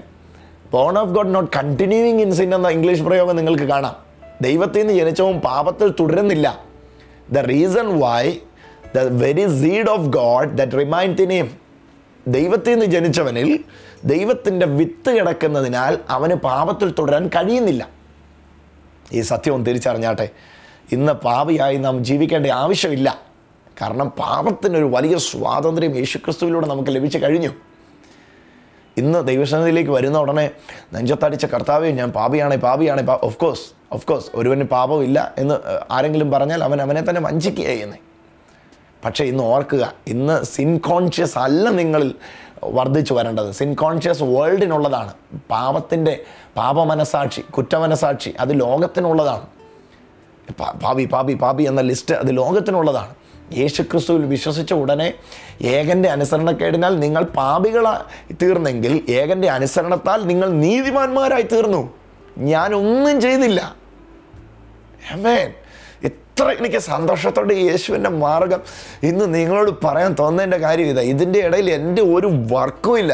born of God not continuing in sin എന്ന ഇംഗ്ലീഷ് പ്രയോഗം നിങ്ങൾക്ക് കാണാം. ദൈവത്തിൽ നിന്ന് ജനിച്ചവും പാപത്തിൽ തുടരുന്നില്ല. The reason why the very seed of God that remained in ദൈവത്തിൽ നിന്ന് ജനിച്ചവനിൽ ദൈവത്തിന്റെ വിത്ത് കിടക്കുന്നതിനാൽ അവന് പാപത്തിൽ തുടരാൻ കഴിയുന്നില്ല. ഈ സത്യവും തിരിച്ചറിഞ്ഞാട്ടെ. ഇന്ന് പാപിയായി നാം ജീവിക്കേണ്ട ആവശ്യമില്ല. കാരണം പാപത്തിനൊരു വലിയ സ്വാതന്ത്ര്യം യേശുക്രിസ്തുവിലൂടെ നമുക്ക് ലഭിച്ചു കഴിഞ്ഞു. ഇന്ന് ദൈവസന്നിധിയിലേക്ക് വരുന്ന ഉടനെ നെഞ്ചത്തടിച്ച കർത്താവെ ഞാൻ പാപിയാണേ പാപിയാണേ പാ ഓഫ് കോഴ്സ് ഓഫ് കോഴ്സ് ഒരുവന് പാപമില്ല എന്ന് ആരെങ്കിലും പറഞ്ഞാൽ അവൻ അവനെ തന്നെ വഞ്ചിക്കുക ചെയ്യുന്നത് പക്ഷേ ഇന്ന് ഓർക്കുക ഇന്ന് സിൻകോൺഷ്യസ് അല്ല നിങ്ങളിൽ വർദ്ധിച്ചു വരേണ്ടത്. സിൻ കോൺഷ്യസ് വേൾഡിനുള്ളതാണ് പാപത്തിന്റെ പാപമനസാക്ഷി കുറ്റമനസാക്ഷി അത് ലോകത്തിനുള്ളതാണ്. പാപി പാപി പാപി എന്ന ലിസ്റ്റ് അത് ലോകത്തിനുള്ളതാണ്. യേശുക്രിസ്തുവിൽ വിശ്വസിച്ച ഉടനെ ഏകന്റെ അനുസരണക്കേടിനാൽ നിങ്ങൾ പാപികളായി തീർന്നെങ്കിൽ ഏകന്റെ അനുസരണത്താൽ നിങ്ങൾ നീതിമാന്മാരായി തീർന്നു. ഞാനൊന്നും ചെയ്തില്ല. Amen. എത്ര എനിക്ക് സന്തോഷത്തോടെ യേശുവിന്റെ മാർഗം ഇന്ന് നിങ്ങളോട് പറയാൻ തോന്നേണ്ട കാര്യം ഇതാ. ഇതിന്റെ ഇടയിൽ എന്റെ ഒരു വർക്കും ഇല്ല.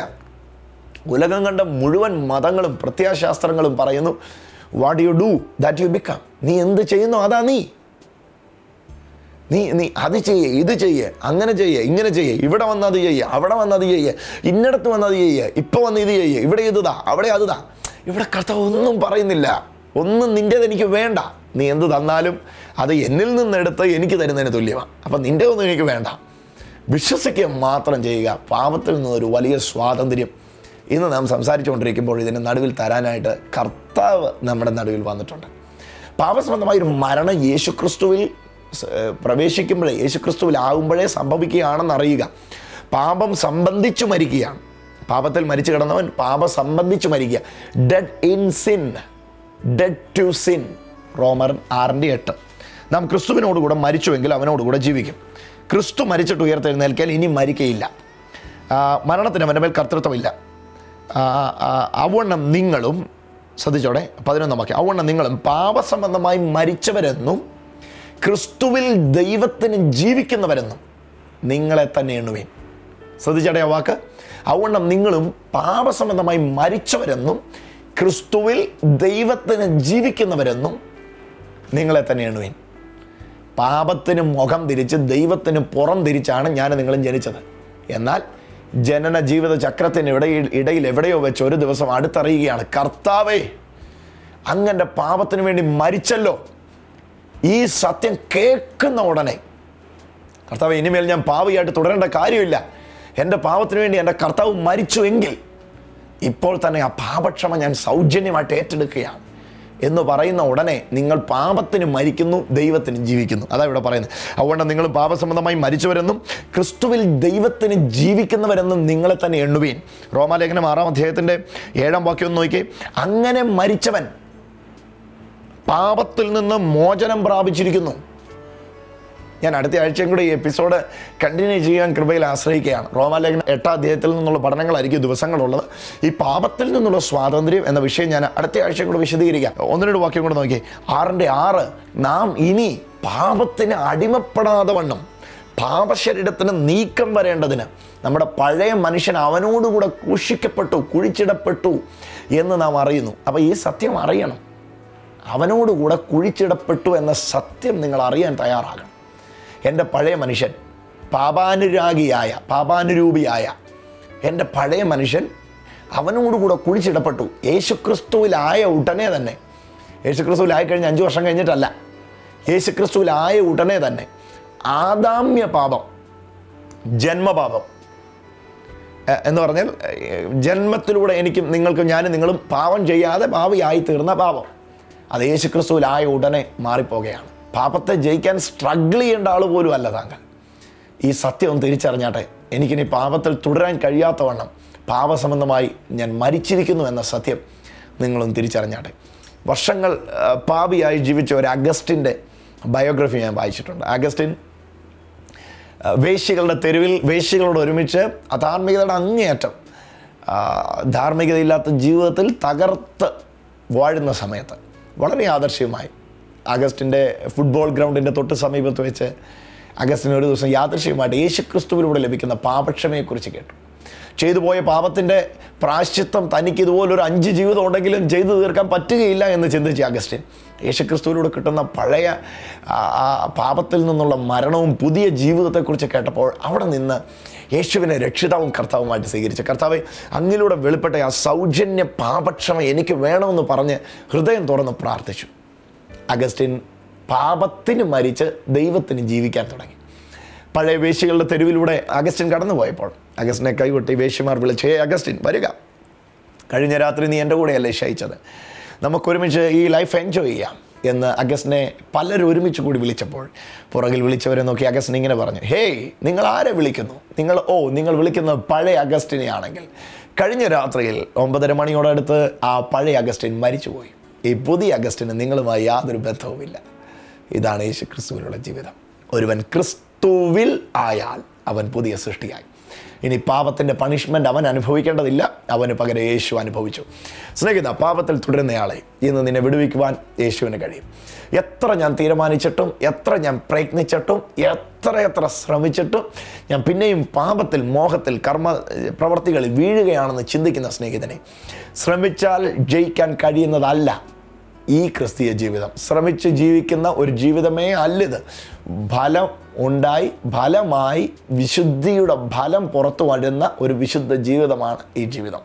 ഉലകം കണ്ട മുഴുവൻ മതങ്ങളും പ്രത്യാശാസ്ത്രങ്ങളും പറയുന്നു what you do that you become നീ എന്ത് ചെയ്യുന്നു? അതാ നീ. നീ നീ അത് ചെയ്യേ ഇത് ചെയ്യേ അങ്ങനെ ചെയ്യേ ഇങ്ങനെ ചെയ്യേ ഇവിടെ വന്ന് അത് ചെയ്യേ അവിടെ വന്ന് അത് ചെയ്യേ ഇന്നടത്ത് വന്ന് അത് ചെയ്യേ ഇപ്പോൾ വന്ന് ഇത് ചെയ്യേ ഇവിടെ ഇതാ അവിടെ അതുതാ. ഇവിടെ കഥ ഒന്നും പറയുന്നില്ല. ഒന്നും നിന്റേത് എനിക്ക് വേണ്ട. നീ എന്ത് തന്നാലും അത് എന്നിൽ നിന്നെടുത്ത് എനിക്ക് തരുന്നതിന് തുല്യമാണ് അപ്പം നിന്റെ ഒന്നും എനിക്ക് വേണ്ട. വിശ്വസിക്കുക മാത്രം ചെയ്യുക. പാപത്തിൽ നിന്നൊരു വലിയ സ്വാതന്ത്ര്യം. ഇന്ന് നാം സംസാരിച്ചുകൊണ്ടിരിക്കുമ്പോൾ ഇതിന് നടുവിൽ തരാനായിട്ട് കർത്താവ് നമ്മുടെ നടുവിൽ വന്നിട്ടുണ്ട്. പാപസംബന്ധമായ ഒരു മരണം യേശുക്രിസ്തുവിൽ പ്രവേശിക്കുമ്പോഴേ യേശുക്രിസ്തുവിലാകുമ്പോഴേ സംഭവിക്കുകയാണെന്ന് അറിയുക പാപം സംബന്ധിച്ചു മരിക്കുകയാണ്. പാപത്തിൽ മരിച്ചു കിടന്നവൻ പാപം സംബന്ധിച്ചു മരിക്കുക. Dead in sin dead to sin റോമർ ആറിന്റെ എട്ട്. നാം ക്രിസ്തുവിനോടുകൂടെ മരിച്ചുവെങ്കിൽ അവനോടുകൂടെ ജീവിക്കും. ക്രിസ്തു മരിച്ചിട്ട് ഉയർത്തെഴുന്നേൽക്കാൻ ഇനി മരിക്കയില്ല. മരണത്തിന് അവന്റെ മേൽ കർത്തൃത്വമില്ല. അവണ്ണം നിങ്ങളും ശ്രദ്ധിച്ചോടെ പതിനൊന്നാം വാക്യം. അവണ്ണം നിങ്ങളും പാപസംബന്ധമായി മരിച്ചവരെന്നും ക്രിസ്തുവിൽ ദൈവത്തിന് ജീവിക്കുന്നവരെന്നും നിങ്ങളെ തന്നെ എണ്ണുവേൻ. ശ്രദ്ധിച്ചോടെ ആ വാക്ക്. അവണ്ണം നിങ്ങളും പാപസംബന്ധമായി മരിച്ചവരെന്നും ക്രിസ്തുവിൽ ദൈവത്തിന് ജീവിക്കുന്നവരെന്നും നിങ്ങളെ തന്നെ എണ്ണുവിൻ പാപത്തിന് മുഖം തിരിച്ച് ദൈവത്തിന് പുറം തിരിച്ചാണ് ഞാൻ നിങ്ങളും ജനിച്ചത്. എന്നാൽ ജനന ജീവിത ചക്രത്തിന് ഇടയിൽ ഇടയിൽ എവിടെയോ വെച്ച് ഒരു ദിവസം അടുത്തറിയുകയാണ് കർത്താവേ അങ്ങന്റെ പാപത്തിന് വേണ്ടി മരിച്ചല്ലോ. ഈ സത്യം കേൾക്കുന്ന ഉടനെ. കർത്താവ് ഇനിമേൽ ഞാൻ പാവിയായിട്ട് തുടരേണ്ട കാര്യമില്ല. എന്റെ പാപത്തിന് വേണ്ടി എന്റെ കർത്താവ് മരിച്ചു എങ്കിൽ ഇപ്പോൾ തന്നെ ആ പാപക്ഷമ ഞാൻ സൗജന്യമായിട്ട് ഏറ്റെടുക്കുകയാണ്. എന്ന് പറയുന്ന ഉടനെ നിങ്ങൾ പാപത്തിന് മരിക്കുന്നു ദൈവത്തിന് ജീവിക്കുന്നു. അതാ ഇവിടെ പറയുന്നത്. അതുകൊണ്ട് നിങ്ങൾ പാപസംബന്ധമായി മരിച്ചവരെന്നും ക്രിസ്തുവിൽ ദൈവത്തിന് ജീവിക്കുന്നവരെന്നും നിങ്ങളെ തന്നെ എണ്ണുവീൻ. റോമാലേഖനം ആറാം അദ്ദേഹത്തിന്റെ ഏഴാം വാക്യം ഒന്ന് നോക്കി അങ്ങനെ മരിച്ചവൻ പാപത്തിൽ നിന്ന് മോചനം പ്രാപിച്ചിരിക്കുന്നു. ഞാൻ അടുത്ത ആഴ്ചയും കൂടെ ഈ എപ്പിസോഡ് കണ്ടിന്യൂ ചെയ്യാൻ കൃപയിൽ ആശ്രയിക്കുകയാണ്. റോമാലേഖനം എട്ടാം അധ്യായത്തിൽ നിന്നുള്ള പഠനങ്ങളായിരിക്കും ദിവസങ്ങളുള്ളത്. ഈ പാപത്തിൽ നിന്നുള്ള സ്വാതന്ത്ര്യം എന്ന വിഷയം ഞാൻ അടുത്ത ആഴ്ചയും കൂടെ വിശദീകരിക്കാം. ഒന്ന് വാക്യം കൂടെ നോക്കി ആറിന്റെ ആറ് നാം ഇനി പാപത്തിന് അടിമപ്പെടാതെ വണ്ണം പാപശരീരത്തിന് നീക്കം വരേണ്ടതിന് നമ്മുടെ പഴയ മനുഷ്യൻ അവനോടുകൂടെ ക്രൂശിക്കപ്പെട്ടു കുഴിച്ചിടപ്പെട്ടു എന്ന് നാം അറിയുന്നു. അപ്പോൾ ഈ സത്യം അറിയണം. അവനോടുകൂടെ കുഴിച്ചിടപ്പെട്ടു എന്ന സത്യം നിങ്ങൾ അറിയാൻ തയ്യാറാകണം. എന്റെ പഴയ മനുഷ്യൻ പാപാനുരാഗിയായ പാപാനുരൂപിയായ എന്റെ പഴയ മനുഷ്യൻ അവനോടുകൂടെ കുഴിച്ചിടപ്പെട്ടു. യേശുക്രിസ്തുവിലായ ഉടനെ തന്നെ. യേശുക്രിസ്തുവിലായി കഴിഞ്ഞ് അഞ്ച് വർഷം കഴിഞ്ഞിട്ടല്ല. യേശുക്രിസ്തുവിലായ ഉടനെ തന്നെ ആദാമ്യ പാപം ജന്മപാപം. എന്ന് പറഞ്ഞാൽ ജന്മത്തിലൂടെ എനിക്കും നിങ്ങൾക്കും ഞാനും നിങ്ങളും പാപം ചെയ്യാതെ പാവിയായി തീർന്ന പാപം. അത് യേശുക്രിസ്തുവിലായ ഉടനെ മാറിപ്പോവുകയാണ് പാപത്തെ ജയിക്കാൻ സ്ട്രഗിൾ ചെയ്യേണ്ട ആൾ പോലും അല്ല താങ്കൾ. ഈ സത്യം ഒന്ന് തിരിച്ചറിഞ്ഞാട്ടെ എനിക്കിനി പാപത്തിൽ തുടരാൻ കഴിയാത്തവണ്ണം പാപസംബന്ധമായി ഞാൻ മരിച്ചിരിക്കുന്നു എന്ന സത്യം നിങ്ങളൊന്ന് തിരിച്ചറിഞ്ഞാട്ടെ. വർഷങ്ങൾ പാപിയായി ജീവിച്ച ഒരു അഗസ്റ്റിന്റെ ബയോഗ്രഫി ഞാൻ വായിച്ചിട്ടുണ്ട്. അഗസ്റ്റിൻ വേശികളുടെ തെരുവിൽ വേശ്യകളോട് ഒരുമിച്ച് അധാർമികതയുടെ അങ്ങേയറ്റം ധാർമ്മികതയില്ലാത്ത ജീവിതത്തിൽ തകർത്ത് വാഴുന്ന സമയത്ത് വളരെ ആദർശ്യമായി അഗസ്റ്റിന്റെ ഫുട്ബോൾ ഗ്രൗണ്ടിന്റെ തൊട്ട് സമീപത്ത് വെച്ച് അഗസ്റ്റിന് ഒരു ദിവസം യാദൃശ്യമായിട്ട് യേശുക്രിസ്തുവിലൂടെ ലഭിക്കുന്ന പാപക്ഷമയെക്കുറിച്ച് കേട്ടു. ചെയ്തു പോയ പാപത്തിന്റെ പ്രാശ്ചിത്തം തനിക്ക് ഇതുപോലൊരു അഞ്ച് ജീവിതം ഉണ്ടെങ്കിലും ചെയ്തു തീർക്കാൻ പറ്റുകയില്ല എന്ന് ചിന്തിച്ച് അഗസ്റ്റിൻ യേശുക്രിസ്തുവിലൂടെ കിട്ടുന്ന പഴയ ആ പാപത്തിൽ നിന്നുള്ള മരണവും പുതിയ ജീവിതത്തെക്കുറിച്ച് കേട്ടപ്പോൾ അവിടെ നിന്ന് യേശുവിനെ രക്ഷിതാവും കർത്താവുമായിട്ട് സ്വീകരിച്ചു. കർത്താവ് അങ്ങിലൂടെ വെളിപ്പെട്ട ആ സൗജന്യ പാപക്ഷമ എനിക്ക് വേണമെന്ന് പറഞ്ഞ് ഹൃദയം തുറന്ന് പ്രാർത്ഥിച്ചു. അഗസ്റ്റിൻ പാപത്തിന് മരിച്ച് ദൈവത്തിന് ജീവിക്കാൻ തുടങ്ങി. പഴയ വേശ്യകളുടെ തെരുവിലൂടെ അഗസ്റ്റിൻ കടന്നു പോയപ്പോൾ അഗസ്റ്റിനെ കൈകൊട്ടി വേശ്യമാർ വിളിച്ച് ഹേ അഗസ്റ്റിൻ വരിക. കഴിഞ്ഞ രാത്രി നീ എന്റെ കൂടെയല്ലേ ശയിച്ചത്? നമുക്കൊരുമിച്ച് ഈ ലൈഫ് എൻജോയ് ചെയ്യാം. എന്ന് അഗസ്റ്റിനെ പലരും ഒരുമിച്ച് കൂടി വിളിച്ചപ്പോൾ പുറകിൽ വിളിച്ചവരെ നോക്കി അഗസ്റ്റിൻ ഇങ്ങനെ പറഞ്ഞു ഹേയ് നിങ്ങൾ ആരെ വിളിക്കുന്നു? നിങ്ങൾ ഓ നിങ്ങൾ വിളിക്കുന്നത് പഴയ അഗസ്റ്റിനെ ആണെങ്കിൽ കഴിഞ്ഞ രാത്രിയിൽ ഒമ്പതര മണിയോടടുത്ത് ആ പഴയ അഗസ്റ്റിൻ മരിച്ചുപോയി. ഈ പുതിയ അഗസ്റ്റിന് നിങ്ങളുമായി യാതൊരു ബന്ധവുമില്ല. ഇതാണ് യേശു ക്രിസ്തുവിനുള്ള ജീവിതം. ഒരുവൻ ക്രിസ്തുവിൽ ആയാൽ അവൻ പുതിയ സൃഷ്ടിയായി. ഇനി പാപത്തിന്റെ പണിഷ്മെന്റ് അവൻ അനുഭവിക്കേണ്ടതില്ല. അവന് പകരം യേശു അനുഭവിച്ചു. സ്നേഹിത പാപത്തിൽ തുടരുന്നയാളെ ഇന്ന് നിന്നെ വിടുവിക്കുവാൻ യേശുവിന് കഴിയും. എത്ര ഞാൻ തീരുമാനിച്ചിട്ടും എത്ര ഞാൻ പ്രയത്നിച്ചിട്ടും എത്ര എത്ര ശ്രമിച്ചിട്ടും ഞാൻ പിന്നെയും പാപത്തിൽ മോഹത്തിൽ കർമ്മ പ്രവർത്തികളിൽ വീഴുകയാണെന്ന് ചിന്തിക്കുന്ന സ്നേഹിതനെ ശ്രമിച്ചാൽ ജയിക്കാൻ കഴിയുന്നതല്ല. ഈ ക്രിസ്തീയ ജീവിതം. ശ്രമിച്ച് ജീവിക്കുന്ന ഒരു ജീവിതമേ അല്ലിത്. ഫലം ഉണ്ടായി ഫലമായി വിശുദ്ധിയുടെ ഫലം പുറത്തു വരുന്ന ഒരു വിശുദ്ധ ജീവിതമാണ് ഈ ജീവിതം.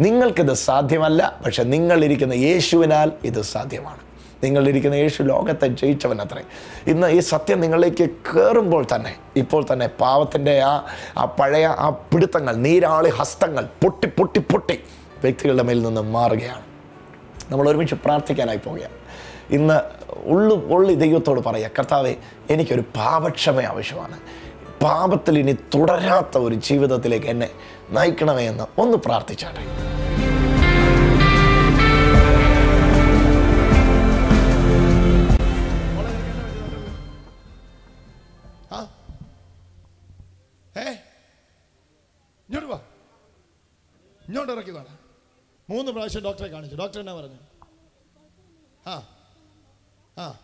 നിങ്ങൾക്കിത് സാധ്യമല്ല പക്ഷെ നിങ്ങളിരിക്കുന്ന യേശുവിനാൽ ഇത് സാധ്യമാണ്. നിങ്ങളിരിക്കുന്ന യേശു ലോകത്തെ ജയിച്ചവൻ അത്രേ ഇന്ന് ഈ സത്യം നിങ്ങളിലേക്ക് കയറുമ്പോൾ തന്നെ ഇപ്പോൾ തന്നെ പാവത്തിന്റെ ആ ആ പഴയ ആ പിടുത്തങ്ങൾ നീരാളി ഹസ്തങ്ങൾ പൊട്ടി പൊട്ടി പൊട്ടി വ്യക്തികളുടെ മേൽ നിന്ന് മാറുകയാണ്. നമ്മൾ ഒരുമിച്ച് പ്രാർത്ഥിക്കാനായി പോവുകയാണ്. ഇന്ന് ഉള്ളു ഉള്ളി ദൈവത്തോട് പറയുക കർത്താവെ എനിക്കൊരു പാപക്ഷമ ആവശ്യമാണ്. പാപത്തിൽ ഇനി തുടരാത്ത ഒരു ജീവിതത്തിലേക്ക് എന്നെ നയിക്കണമേ എന്ന് ഒന്ന് പ്രാർത്ഥിച്ചാട്ടെ. ഇങ്ങോട്ട് ഇറക്കി വേണം മൂന്ന് പ്രാവശ്യം ഡോക്ടറെ കാണിച്ചു. ഡോക്ടർ എന്നാ പറഞ്ഞു? ആ ആ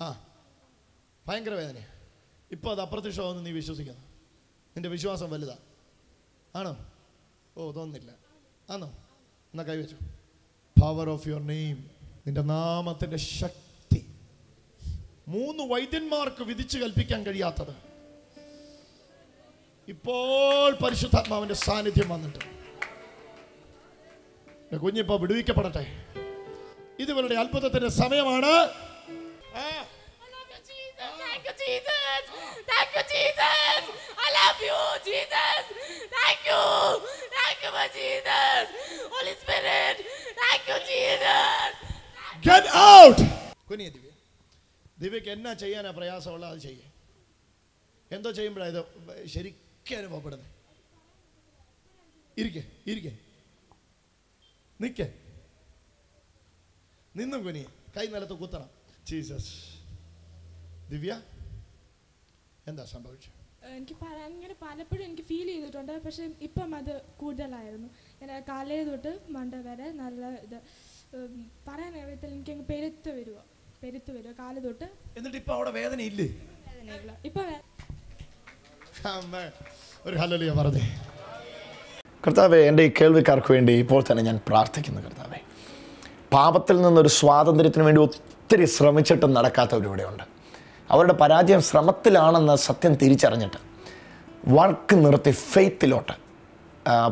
ആ ഭയങ്കര വേദന ഇപ്പോൾ അത് അപ്രത്യക്ഷമാവുമെന്ന് നീ വിശ്വസിക്കുന്നു. നിന്റെ വിശ്വാസം വലുതാ. ആണോ? ഓ തോന്നുന്നില്ല. ആണോ? എന്നാ കൈവച്ചു പവർ ഓഫ് യുവർ നെയിം നിന്റെ നാമത്തിന്റെ ശക്തി. മൂന്ന് വൈദ്യന്മാർക്ക് വിധിച്ചു കൽപ്പിക്കാൻ കഴിയാത്തത്. ഇപ്പോൾ പരിശുദ്ധാത്മാവിന്റെ സാന്നിധ്യം വന്നിട്ട്. കുഞ്ഞിപ്പോൾ കുഞ്ഞിപ്പോ വിടുവിക്കപ്പെടട്ടെ. ഇത് ഇവരുടെ അത്ഭുതത്തിന്റെ സമയമാണ് get out. കുനിയ ദിവ്യ. ദിവ്യക്ക് എന്നാ ചെയ്യാനാ പ്രയാസമുള്ള അത് ചെയ്യേ. എന്തോ ചെയ്യുമ്പോഴാണ് ഇത് ശരിക്കും അനുഭവപ്പെടുന്നത് ഇരിക്കെ ഇരിക്കെ. നിൽക്കെ നിന്നും കുനിയെ കൈ നിലത്ത് കുത്തണം. ജീസസ് ദിവ്യ എന്താ സംഭവിച്ചത്? എനിക്ക് പറയാൻ ഇങ്ങനെ പലപ്പോഴും എനിക്ക് ഫീൽ ചെയ്തിട്ടുണ്ട്. പക്ഷെ ഇപ്പം അത് കൂടുതലായിരുന്നു. ഇങ്ങനെ കാലേ തൊട്ട് മണ്ട വരെ നല്ല ഇത് പറയാൻ അറിയത്തില്ല എനിക്ക് അങ്ങ് പെരുത്ത് വരുക പെരുത്ത് വരിക കാൽ തൊട്ട് എന്നിട്ട് ഇപ്പൊ അവിടെ വേദന ഇല്ലേ വേദന ഇപ്പം. ഒരു ഹല്ലേലൂയ പറഞ്ഞേ കർത്താവെ എന്റെ ഈ കേൾവിക്കാർക്ക് വേണ്ടി ഇപ്പോൾ തന്നെ ഞാൻ പ്രാർത്ഥിക്കുന്നു കർത്താവെ. പാപത്തിൽ നിന്നൊരു സ്വാതന്ത്ര്യത്തിന് വേണ്ടി ഒത്തിരി ശ്രമിച്ചിട്ടും നടക്കാത്തവരിവിടെയുണ്ട് അവരുടെ പരാജയം ശ്രമത്തിലാണെന്ന സത്യം തിരിച്ചറിഞ്ഞിട്ട് വർക്ക് നിർത്തി ഫെയ്ത്തിലോട്ട്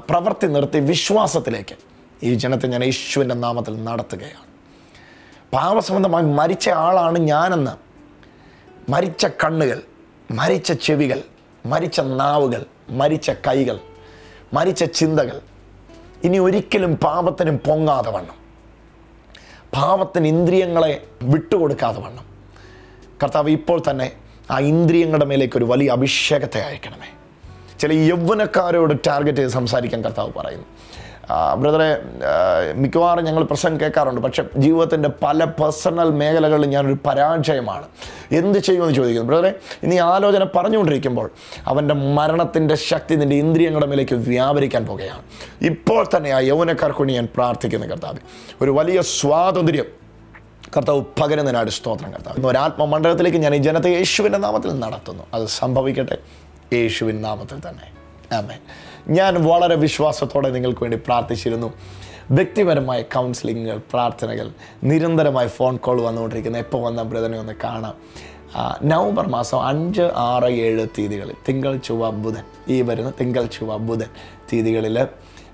പ്രവൃത്തി നിർത്തി വിശ്വാസത്തിലേക്ക് ഈ ജനത്തെ ഞാൻ യേശുവിന്റെ നാമത്തിൽ നടത്തുകയാണ്. പാപസംബന്ധമായി മരിച്ച ആളാണ് ഞാനെന്ന് മരിച്ച കണ്ണുകൾ മരിച്ച ചെവികൾ മരിച്ച നാവുകൾ മരിച്ച കൈകൾ മരിച്ച ചിന്തകൾ ഇനി ഒരിക്കലും പാപത്തിനും പൊങ്ങാതെ വണ്ണം. പാപത്തിന് ഇന്ദ്രിയങ്ങളെ വിട്ടുകൊടുക്കാതെ വണ്ണം. കർത്താവ് ഇപ്പോൾ തന്നെ ആ ഇന്ദ്രിയങ്ങളുടെ മേലേക്ക് ഒരു വലിയ അഭിഷേകത്തെ അയക്കണമേ. ചില യൗവനക്കാരോട് ടാർഗറ്റ് ചെയ്ത് സംസാരിക്കാൻ കർത്താവ് പറയുന്നു. ബ്രദറെ മിക്കവാറും ഞങ്ങൾ പ്രശ്നം കേൾക്കാറുണ്ട്. പക്ഷേ ജീവിതത്തിന്റെ പല പേഴ്സണൽ മേഖലകളിൽ ഞാനൊരു പരാജയമാണ്. എന്ത് ചെയ്യുമെന്ന് ചോദിക്കുന്നു. ബ്രദറെ ഇനി ആലോചന പറഞ്ഞുകൊണ്ടിരിക്കുമ്പോൾ അവന്റെ മരണത്തിന്റെ ശക്തി നിന്റെ ഇന്ദ്രിയങ്ങളുടെ മേലേക്ക് വ്യാപരിക്കാൻ പോകുകയാണ്. ഇപ്പോൾ തന്നെ ആ യൗവനക്കാർക്ക് വേണ്ടി ഞാൻ പ്രാർത്ഥിക്കുന്നു കർത്താവ്. ഒരു വലിയ സ്വാതന്ത്ര്യം കർത്താവ് പകരുന്നതിനാട് സ്തോത്രം കർത്താവ്. ഇന്ന് ഒരാത്മമണ്ഡലത്തിലേക്ക് ഞാൻ ഈ ജനത്തെ യേശുവിന്റെ നാമത്തിൽ നടത്തുന്നു. അത് സംഭവിക്കട്ടെ. യേശുവിൻ നാമത്തിൽ തന്നെ. ആമേ ഞാൻ വളരെ വിശ്വാസത്തോടെ നിങ്ങൾക്ക് വേണ്ടി പ്രാർത്ഥിച്ചിരുന്നു. വ്യക്തിപരമായ കൗൺസിലിങ്ങുകൾ പ്രാർത്ഥനകൾ നിരന്തരമായി ഫോൺ കോൾ വന്നുകൊണ്ടിരിക്കുന്ന എപ്പോൾ വന്ന ബ്രദറിനെ ഒന്ന് കാണാം. നവംബർ മാസം അഞ്ച് ആറ് ഏഴ് തീയതികളിൽ തിങ്കൾ ചൊവ്വ ബുധൻ. ഈ വരുന്ന തിങ്കൾ ചൊവ്വ ബുധൻ തീയതികളിൽ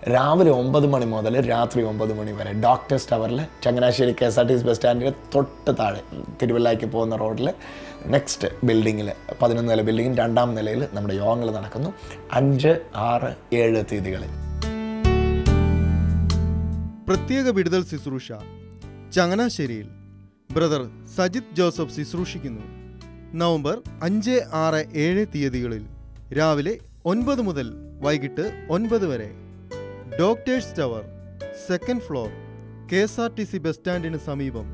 രാവിലെ ഒമ്പത് മണി മുതൽ രാത്രി ഒമ്പത് മണി വരെ ഡോക്ടേഴ്സ് ടവറിൽ Changanassery K S R T C bus സ്റ്റാൻഡിന്റെ തൊട്ട് താഴെ തിരുവല്ലയ്ക്ക് പോകുന്ന റോഡിൽ നെക്സ്റ്റ് ബിൽഡിങ്ങിൽ പതിനൊന്ന് നില ബിൽഡിങ്ങിൽ രണ്ടാം നിലയിൽ നമ്മുടെ യോഗങ്ങൾ നടക്കുന്നു. അഞ്ച് ആറ് ഏഴ് തീയതികളിൽ. പ്രത്യേക വിടുതൽ ശുശ്രൂഷ ചങ്ങനാശ്ശേരിയിൽ. ബ്രദർ സജിത് ജോസഫ് ശുശ്രൂഷിക്കുന്നു. നവംബർ അഞ്ച് ആറ് ഏഴ് തീയതികളിൽ രാവിലെ ഒൻപത് മുതൽ വൈകിട്ട് ഒൻപത് വരെ. Doctors tower second floor K S R T C bus സ്റ്റാൻഡിന് സമീപം.